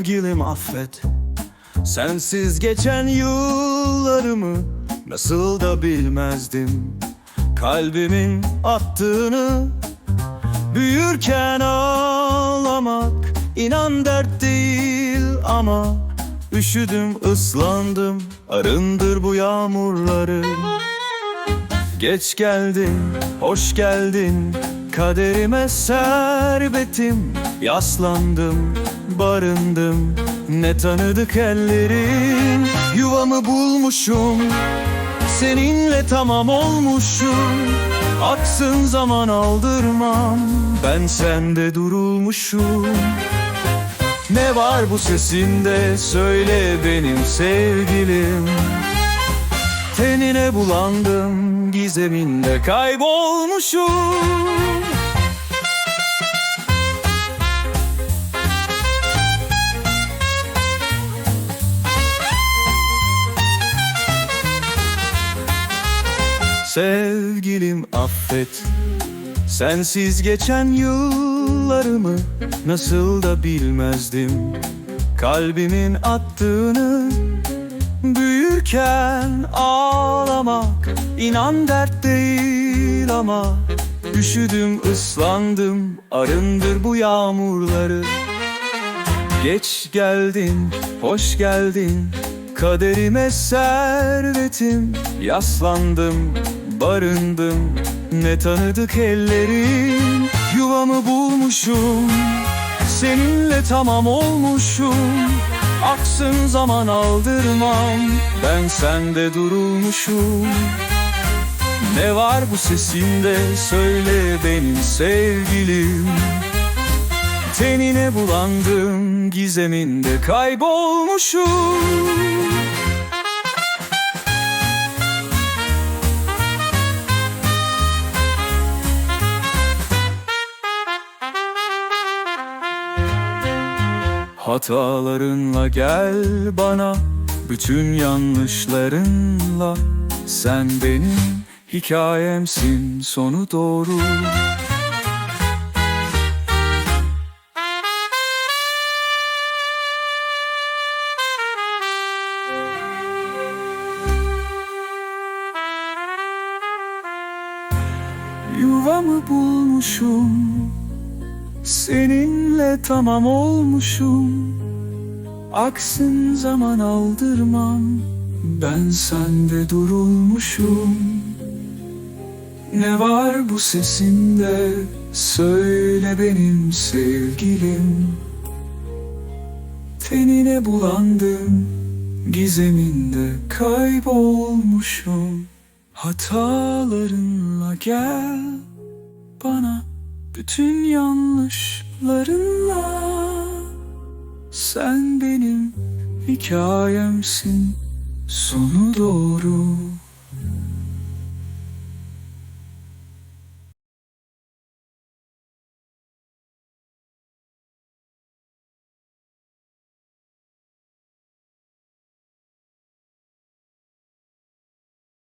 Sevgilim affet. Sensiz geçen yıllarımı Nasıl da bilmezdim. Kalbimin attığını Büyürken ağlamak inan dert değil ama Üşüdüm ıslandım arındır bu yağmurları. Geç geldin, hoş geldin Kaderime serbetim Yaslandım, barındım. Ne tanıdık ellerin Yuvamı bulmuşum. Seninle tamam olmuşum Aksın zaman aldırmam. Ben sende durulmuşum. Ne var bu sesinde Söyle benim sevgilim Tenine bulandım Gizeminde kaybolmuşum. Sevgilim affet Sensiz geçen yıllarımı Nasıl da bilmezdim. Kalbimin attığını Büyürken ağlamak inan dert değil ama Üşüdüm ıslandım arındır bu yağmurları. Geç geldin, hoş geldin Kaderime servetim. Yaslandım, barındım Ne tanıdık ellerin. Yuvamı bulmuşum Seninle tamam olmuşum Aksın zaman aldırmam. Ben sende durulmuşum. Ne var bu sesinde Söyle benim sevgilim. Tenine bulandım Gizeminde kaybolmuşum Hatalarınla gel bana Bütün yanlışlarınla. Sen benim hikayemsin sonu doğru. Yuvamı bulmuşum Seninle tamam olmuşum. Aksın zaman aldırmam. Ben sende durulmuşum. Ne var bu sesinde? Söyle benim sevgilim. Tenine bulandım. Gizeminde kaybolmuşum. Hatalarınla gel bana bütün yanlışlarınla Sen benim hikayemsin. Sonu doğru